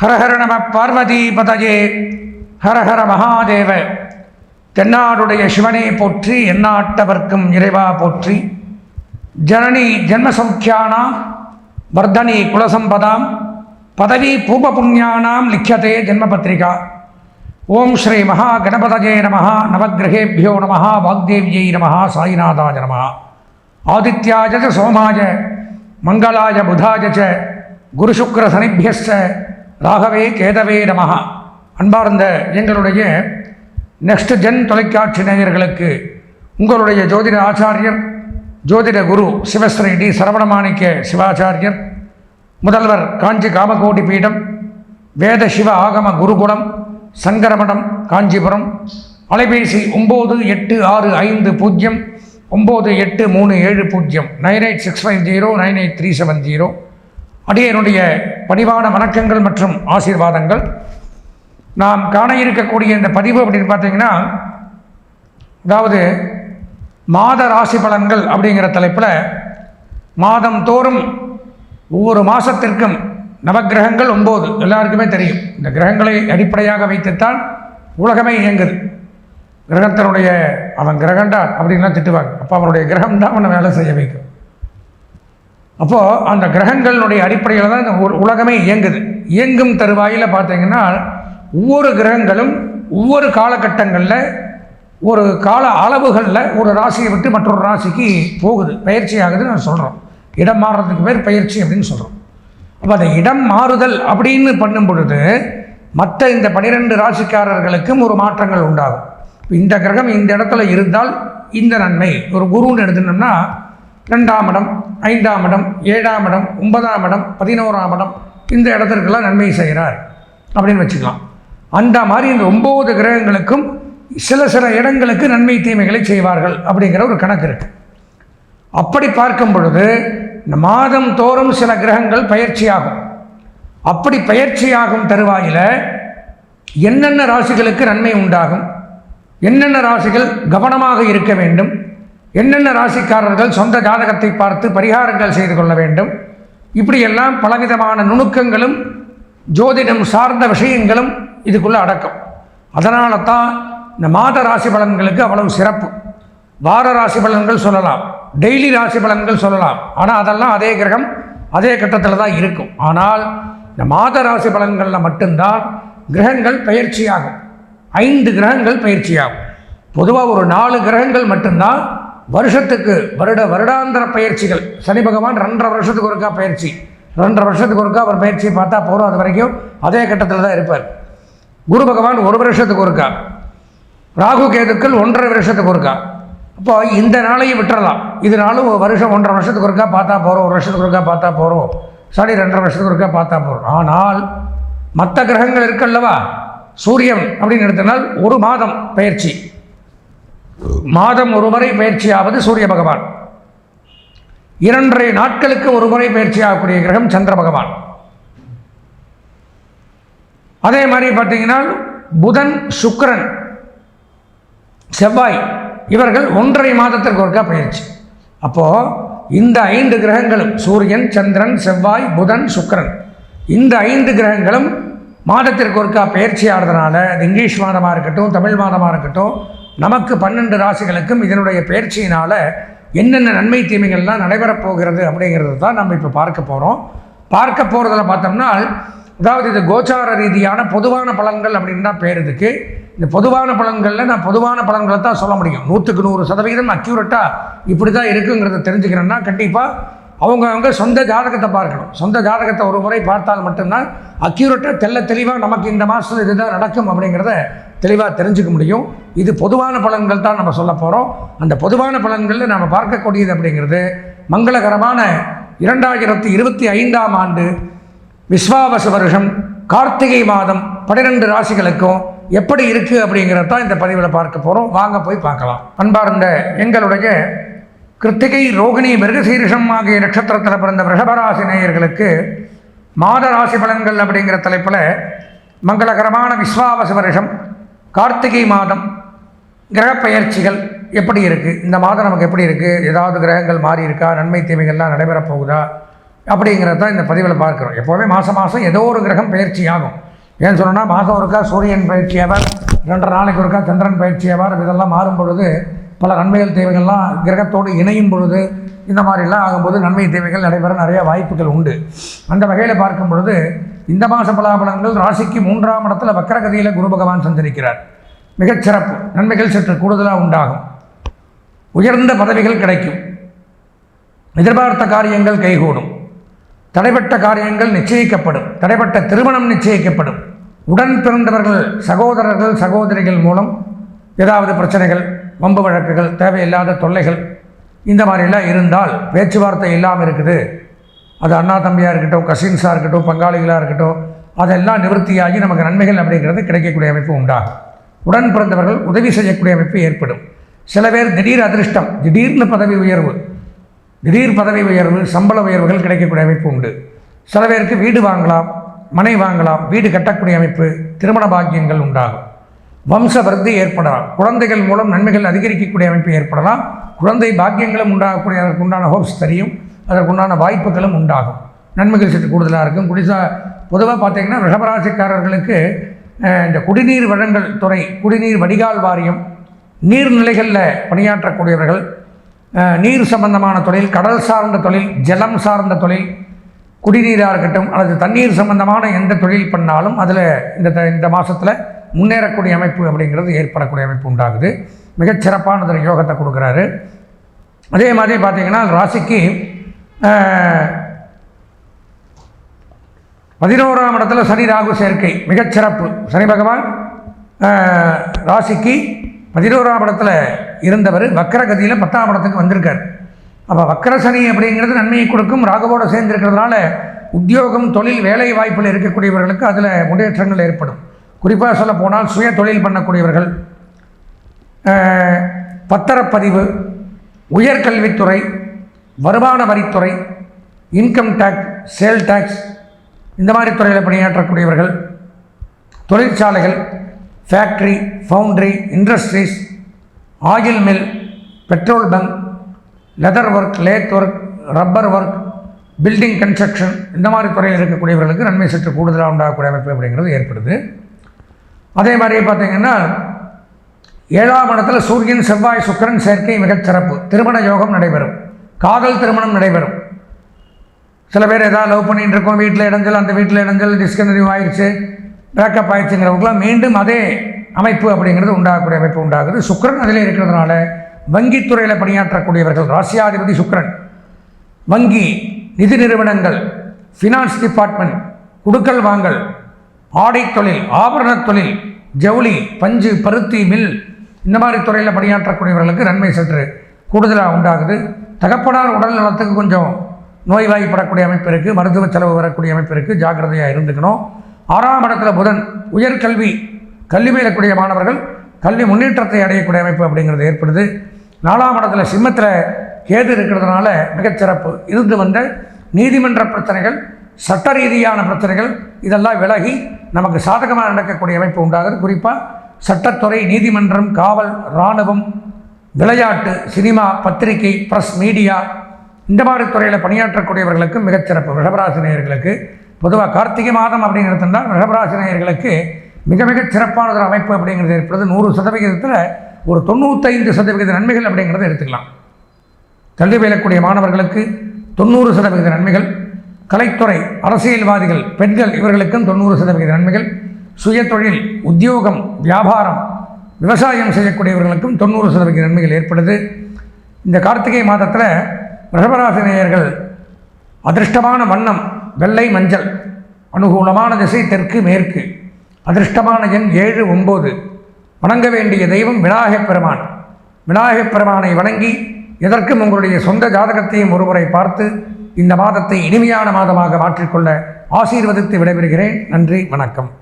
ஹரஹர நம பார்வதி பதஜே. ஹரஹர மகாதேவ. தென்னாடுடைய சிவனே போற்றி எந்நாட்டவர்க்கும் இறைவா போற்றி. ஜனனி ஜென்மசௌக்கியானாம் வர்தனி குலசம்பதாம் பதவி பூப புண்ணியானாம் லிக்கியதே ஜென்மபத்திரிகா. ஓம் ஸ்ரீ மகா கணபதஜே நம நவகிரகேபியோ நம வாக்தேவியை நம சாயிநாதாய நம ஆதித்யாஜ சோமாஜ சோமாய மங்களாய புதாய ச ராகவே கேதவே நமகா அன்பார்ந்த எங்களுடைய நெக்ஸ்ட் ஜென் தொலைக்காட்சி நேயர்களுக்கு உங்களுடைய ஜோதிட ஆச்சாரியர் ஜோதிட குரு சிவஸ்ரீ டி சரவணமாணிக்க சிவாச்சாரியர் முதல்வர் காஞ்சி காமகோடி பீடம் வேத சிவ ஆகம குருகுலம் சங்கரமடம் காஞ்சிபுரம் அலைபேசி ஒம்பது எட்டு ஆறு ஐந்து பூஜ்ஜியம் ஒம்பது எட்டு மூணு ஏழு பூஜ்ஜியம் nine eight six five zero nine eight three seven zero. அடியனுடைய பணிவான வணக்கங்கள் மற்றும் ஆசீர்வாதங்கள். நாம் காண இருக்கக்கூடிய இந்த பதிவு அப்படின்னு பார்த்தீங்கன்னா அதாவது மாத ராசி பலன்கள் அப்படிங்கிற தலைப்பில் மாதம் தோறும் ஒவ்வொரு மாதத்திற்கும் நவக்கிரகங்கள் ஒம்பது எல்லாருக்குமே தெரியும். இந்த கிரகங்களை அடிப்படையாக வைத்துத்தான் உலகமே இயங்குது. கிரகத்தினுடைய அவன் கிரகண்டா அப்படின்லாம் திட்டுவாங்க. அப்போ அவனுடைய கிரகம் தான் அவனை வேலை செய்ய வைக்கும். அப்போது அந்த கிரகங்களுடைய அடிப்படையில் தான் இந்த உலகமே இயங்குது. இயங்கும் தருவாயில் பார்த்தீங்கன்னா ஒவ்வொரு கிரகங்களும் ஒவ்வொரு காலகட்டங்களில் ஒரு கால அளவுகளில் ஒரு ராசியை விட்டு மற்றொரு ராசிக்கு போகுது. பயிற்சி ஆகுதுன்னு நான் சொல்கிறோம் இடம் மாறுறதுக்கு பேர் பயிற்சி அப்படின்னு சொல்கிறோம் அப்போ அந்த இடம் மாறுதல் அப்படின்னு பண்ணும் பொழுது மற்ற இந்த பனிரெண்டு ராசிக்காரர்களுக்கும் ஒரு மாற்றங்கள் உண்டாகும். இந்த கிரகம் இந்த இடத்துல இருந்தால் இந்த நன்மை. ஒரு குருன்னு எடுத்துனோம்னா ரெண்டாம் இடம் ஐந்தாம் இடம் ஏழாம் இடம் ஒன்பதாம் இடம் பதினோராம் இடம். இந்த இடத்திற்கெல்லாம் நன்மை செய்கிறார் அப்படின்னு வச்சுக்கலாம். அந்த மாதிரி இந்த ஒம்பது கிரகங்களுக்கும் சில சில இடங்களுக்கு நன்மை தீமைகளை செய்வார்கள் அப்படிங்கிற ஒரு கணக்கு இருக்குது அப்படி பார்க்கும் பொழுது இந்த மாதம் தோறும் சில கிரகங்கள் பயிற்சியாகும். அப்படி பயிற்சியாகும் தருவாயில் என்னென்ன ராசிகளுக்கு நன்மை உண்டாகும்? என்னென்ன ராசிகள் கவனமாக இருக்க வேண்டும்? என்னென்ன ராசிக்காரர்கள் சொந்த ஜாதகத்தை பார்த்து பரிகாரங்கள் செய்து கொள்ள வேண்டும்? இப்படியெல்லாம் பலவிதமான நுணுக்கங்களும் ஜோதிடம் சார்ந்த விஷயங்களும் இதுக்குள்ளே அடக்கம். அதனால தான் இந்த மாத ராசி பலன்களுக்கு அவ்வளவு சிறப்பு. வார ராசி பலன்கள் சொல்லலாம் டெய்லி ராசி பலன்கள் சொல்லலாம். ஆனால் அதெல்லாம் அதே கிரகம் அதே கட்டத்தில் தான் இருக்கும். ஆனால் இந்த மாத ராசி பலன்களில் மட்டும்தான் கிரகங்கள் பயிற்சியாகும். ஐந்து கிரகங்கள் பயிற்சியாகும். பொதுவாக ஒரு நாலு கிரகங்கள் மட்டும்தான் வருஷத்துக்கு வருட வருடாந்திர பயிற்சிகள். சனி பகவான் ரெண்டரை வருஷத்துக்கு ஒருக்கா பயிற்சி. ரெண்டரை வருஷத்துக்கு ஒருக்கா அவர் பயிற்சியை பார்த்தா போகிறோம் அது வரைக்கும் அதே கட்டத்தில் தான் இருப்பார். குரு பகவான் ஒரு வருஷத்துக்கு ஒருக்கா. ராகு கேதுக்கள் ஒன்றரை வருஷத்துக்கு ஒருக்கா. அப்போ இந்த நாளையும் விட்டுறலாம். இதனாலும் வருஷம் ஒன்றரை வருஷத்துக்கு ஒருக்கா பார்த்தா போகிறோம் ஒரு வருஷத்துக்கு ஒருக்கா பார்த்தா போகிறோம் சனி ரெண்டரை வருஷத்துக்கு ஒருக்கா பார்த்தா போகிறோம் ஆனால் மற்ற கிரகங்கள் இருக்கல்லவா சூரியன் அப்படின்னு எடுத்தனால் ஒரு மாதம் பயிற்சி. மாதம் ஒரு முறை பயிற்சியாவது சூரிய பகவான். இரண்டரை நாட்களுக்கு ஒரு முறை பயிற்சியாகக்கூடிய கிரகம் சந்திர பகவான். அதே மாதிரி பார்த்தீங்கன்னா புதன் சுக்கரன் செவ்வாய் இவர்கள் ஒன்றரை மாதத்திற்கு ஒருக்கா பயிற்சி. அப்போது இந்த ஐந்து கிரகங்களும் சூரியன் சந்திரன் செவ்வாய் புதன் சுக்கரன் இந்த ஐந்து கிரகங்களும் மாதத்திற்கு ஒருக்கா பயிற்சி ஆகிறதுனால அது இங்கிலீஷ் மாதமாக இருக்கட்டும் தமிழ் மாதமாக இருக்கட்டும் நமக்கு பன்னெண்டு ராசிகளுக்கும் இதனுடைய பயிற்சியினால் என்னென்ன நன்மை தீமைகள்லாம் நடைபெறப் போகிறது அப்படிங்கிறது தான் நம்ம இப்போ பார்க்க போகிறோம் பார்க்க போகிறதுல பார்த்தோம்னா அதாவது இது கோச்சார ரீதியான பொதுவான பலன்கள் அப்படின்னு தான் பேர் இதுக்கு. இந்த பொதுவான பலன்களில் நான் பொதுவான பலன்களை தான் சொல்ல முடியும். நூற்றுக்கு நூறு சதவீதம் அக்யூரட்டாக இப்படி தான் இருக்குங்கிறத தெரிஞ்சுக்கிறேன்னா கண்டிப்பாக அவங்க அவங்க சொந்த ஜாதகத்தை பார்க்கணும். சொந்த ஜாதகத்தை ஒரு முறை பார்த்தால் மட்டும்தான் அக்யூரட்டாக தெள்ள தெளிவாக நமக்கு இந்த மாதத்தில் இதுதான் நடக்கும் அப்படிங்கிறத தெளிவாக தெரிஞ்சுக்க முடியும். இது பொதுவான பலன்கள் தான் நம்ம சொல்ல போகிறோம் அந்த பொதுவான பலன்களில் நம்ம பார்க்கக்கூடியது அப்படிங்கிறது மங்களகரமான இரண்டாயிரத்தி இருபத்தி ஐந்தாம் ஆண்டு விஸ்வாவச வருஷம் கார்த்திகை மாதம் பன்னிரெண்டு ராசிகளுக்கும் எப்படி இருக்குது அப்படிங்கிறத தான் இந்த பதிவில் பார்க்க போகிறோம் வாங்க போய் பார்க்கலாம். அன்பார்ந்த எங்களுடைய கிருத்திகை ரோகிணி மிருகசீரிஷம் ஆகிய நட்சத்திரத்தில் பிறந்த ரிஷபராசி நேயர்களுக்கு மாத ராசி பலன்கள் அப்படிங்கிற தலைப்பில் மங்களகரமான விஸ்வாவச வருஷம் கார்த்திகை மாதம் கிரகப் எப்படி இருக்குது இந்த மாதம் நமக்கு எப்படி இருக்குது ஏதாவது கிரகங்கள் மாறி இருக்கா? நன்மை தீமைகள்லாம் நடைபெறப் போகுதா? அப்படிங்கிறத இந்த பதிவில் பார்க்குறோம். எப்போவுமே மாதம் மாதம் ஏதோ ஒரு கிரகம் பயிற்சி ஆகும் ஏன்னு சொன்னால் மாதம் ஒருக்கா சூரியன் பயிற்சி ஆவார் ரெண்டரை நாளைக்கு ஒருக்கா சந்திரன் பயிற்சி ஆவார் இதெல்லாம் மாறும் பொழுது பல நன்மைகள் தேவைகள்லாம் கிரகத்தோடு இணையும் பொழுது இந்த மாதிரிலாம் ஆகும்போது நன்மை தேவைகள் நடைபெற நிறைய வாய்ப்புகள் உண்டு. அந்த வகையில் பார்க்கும் பொழுது இந்த மாத பலாபலங்கள் ராசிக்கு மூன்றாம் இடத்துல வக்கரகதியில் குரு பகவான் சந்திருக்கிறார் மிகச்சிறப்பு நன்மைகள் சற்று கூடுதலாக உண்டாகும். உயர்ந்த பதவிகள் கிடைக்கும். எதிர்பார்த்த காரியங்கள் கைகூடும். தடைப்பட்ட காரியங்கள் நிச்சயிக்கப்படும். தடைப்பட்ட திருமணம் நிச்சயிக்கப்படும். உடன் பிறந்தவர்கள் சகோதரர்கள் சகோதரிகள் மூலம் ஏதாவது பிரச்சனைகள் வம்பு வழக்குகள் தேவையில்லாத தொல்லைகள் இந்த மாதிரிலாம் இருந்தால் பேச்சுவார்த்தை இல்லாமல் இருக்குது. அது அண்ணா தம்பியாக இருக்கட்டும் கசின்ஸாக இருக்கட்டும் பங்காளிகளாக இருக்கட்டும் அதெல்லாம் நிவர்த்தியாகி நமக்கு நன்மைகள் அப்படிங்கிறது கிடைக்கக்கூடிய அமைப்பு உண்டாகும் உடன் பிறந்தவர்கள் உதவி செய்யக்கூடிய அமைப்பு ஏற்படும். சில பேர் திடீர் அதிர்ஷ்டம் திடீர்னு பதவி உயர்வு திடீர் பதவி உயர்வு சம்பள உயர்வுகள் கிடைக்கக்கூடிய அமைப்பு உண்டு. சில பேருக்கு வீடு வாங்கலாம் மனை வாங்கலாம் வீடு கட்டக்கூடிய அமைப்பு திருமண பாக்கியங்கள் உண்டாகும். வம்ச விருத்தி ஏற்படலாம். குழந்தைகள் மூலம் நன்மைகள் அதிகரிக்கக்கூடிய அமைப்பு ஏற்படலாம். குழந்தை பாக்கியங்களும் உண்டாகக்கூடிய அதற்கு உண்டான ஹோப்ஸ் தெரியும். அதற்குண்டான வாய்ப்புகளும் உண்டாகும். நன்மைகள் சற்று கூடுதலாக இருக்கும். குடிசா பொதுவாக பார்த்தீங்கன்னா ரிஷபராசிக்காரர்களுக்கு இந்த குடிநீர் வழங்கல் துறை குடிநீர் வடிகால் வாரியம் நீர்நிலைகளில் பணியாற்றக்கூடியவர்கள் நீர் சம்பந்தமான தொழில் கடல் சார்ந்த தொழில் ஜலம் சார்ந்த தொழில் குடிநீராக இருக்கட்டும் அல்லது தண்ணீர் சம்பந்தமான எந்த தொழில் பண்ணாலும் அதில் இந்த இந்த மாதத்தில் முன்னேறக்கூடிய அமைப்பு அப்படிங்கிறது ஏற்படக்கூடிய அமைப்பு உண்டாகுது. மிகச்சிறப்பானது யோகத்தை கொடுக்குறாரு. அதே மாதிரி பார்த்திங்கன்னா ராசிக்கு பதினோராம் இடத்துல சனி ராகு சேர்க்கை மிகச்சிறப்பு சனி பகவான் ராசிக்கு பதினோராம் இடத்துல இருந்தவர் வக்கரகதியில் பத்தாம் இடத்துக்கு வந்திருக்கார். அப்போ வக்கர சனி அப்படிங்கிறது நன்மையை கொடுக்கும். ராகுவோடு சேர்ந்திருக்கிறதுனால உத்தியோகம் தொழில் வேலை வாய்ப்பில் இருக்கக்கூடியவர்களுக்கு அதில் முன்னேற்றங்கள் ஏற்படும். குறிப்பாக சொல்ல போனால் சுய தொழில் பண்ணக்கூடியவர்கள் பத்திரப்பதிவு உயர்கல்வித்துறை வருமான வரித்துறை இன்கம் டேக்ஸ் சேல் டேக்ஸ் இந்த மாதிரி துறையில் பணியாற்றக்கூடியவர்கள் தொழிற்சாலைகள் factory foundry industries oil mill petrol bunk leather work lathe work rubber work building construction இந்த மாதிரி துறையில் இருக்கக்கூடியவர்களுக்கு நன்மை சற்று கூடுதலாக உண்டாகக்கூடிய அமைப்பு அப்படிங்கிறது ஏற்படுது. அதே மாதிரி பார்த்திங்கன்னா ஏழாம் இடத்துல சூரியன் செவ்வாய் சுக்கரன் சேர்க்கை மிகச் சிறப்பு. திருமண யோகம் நடைபெறும். காதல் திருமணம் நடைபெறும். சில பேர் ஏதாவது லவ் பண்ணிகிட்டு இருக்கோம் வீட்டில் இடைஞ்சல் அந்த வீட்டில் இடைஞ்சல் டிஸ்கன்டினியூ ஆயிடுச்சு பேக்கப் ஆயிடுச்சுங்கிறவங்களாம் மீண்டும் அதே அமைப்பு அப்படிங்கிறது உண்டாகக்கூடிய அமைப்பு உண்டாகுது. சுக்கரன் அதில் இருக்கிறதுனால வங்கித்துறையில் பணியாற்றக்கூடியவர்கள் ராசியாதிபதி சுக்கரன் வங்கி நிதி நிறுவனங்கள் ஃபினான்ஸ் டிபார்ட்மெண்ட் குடுக்கல் வாங்கல் ஆடை தொழில் ஆபரண தொழில் ஜவுளி பஞ்சு பருத்தி மில் இந்த மாதிரி துறையில் பணியாற்றக்கூடியவர்களுக்கு நன்மை சற்று கூடுதலாக உண்டாகுது. தகப்பனார் உடல் நலத்துக்கு கொஞ்சம் நோய்வாய்ப்படக்கூடிய அமைப்பு இருக்குது மருத்துவ செலவு வரக்கூடிய அமைப்பு இருக்குது ஜாக்கிரதையாக இருந்துக்கணும். ஆறாம் இடத்துல புதன் உயர்கல்வி கல்வி மேலக்கூடிய மாணவர்கள் கல்வி முன்னேற்றத்தை அடையக்கூடிய அமைப்பு அப்படிங்கிறது ஏற்படுது. நாலாம் இடத்துல சிம்மத்தில் கேது இருக்கிறதுனால மிகச்சிறப்பு. இருந்து வந்த நீதிமன்ற பிரச்சனைகள் சட்ட ரீதியான பிரச்சனைகள் இதெல்லாம் விலகி நமக்கு சாதகமாக நடக்கக்கூடிய அமைப்பு உண்டாகுது குறிப்பாக சட்டத்துறை நீதிமன்றம் காவல் இராணுவம் விளையாட்டு சினிமா பத்திரிகை ப்ரெஸ் மீடியா இந்த மாதிரி துறையில் பணியாற்றக்கூடியவர்களுக்கு மிகச்சிறப்பு. ரிஷபராசினியர்களுக்கு பொதுவாக கார்த்திகை மாதம் அப்படிங்கிறது தான் ரிஷபராசினியர்களுக்கு மிக மிக சிறப்பானது அமைப்பு அப்படிங்கிறது ஏற்படுது. நூறு சதவிகிதத்தில் ஒரு தொண்ணூத்தைந்து சதவிகித நன்மைகள் அப்படிங்கிறத எடுத்துக்கலாம். கல்வி பயிலக்கூடிய மாணவர்களுக்கு தொண்ணூறு சதவிகித நன்மைகள். கலைத்துறை அரசியல்வாதிகள் பெண்கள் இவர்களுக்கும் தொண்ணூறு சதவிகித நன்மைகள். சுயதொழில் உத்தியோகம் வியாபாரம் விவசாயம் செய்யக்கூடியவர்களுக்கும் தொண்ணூறு சதவிகித நன்மைகள் ஏற்படுது. இந்த கார்த்திகை மாதத்தில் ரிஷபராசினியர்கள் அதிர்ஷ்டமான வண்ணம் வெள்ளை மஞ்சள் அனுகூலமான திசை தெற்கு மேற்கு அதிர்ஷ்டமான எண் ஏழு ஒம்பது வணங்க வேண்டிய தெய்வம் விநாயகப் பெருமான். விநாயகப் பெருமானை வணங்கி எதற்கும் உங்களுடைய சொந்த ஜாதகத்தையும் ஒருமுறை பார்த்து இந்த மாதத்தை இனிமையான மாதமாக மாற்றிக்கொள்ள ஆசீர்வதித்து விடைபெறுகிறேன். நன்றி வணக்கம்.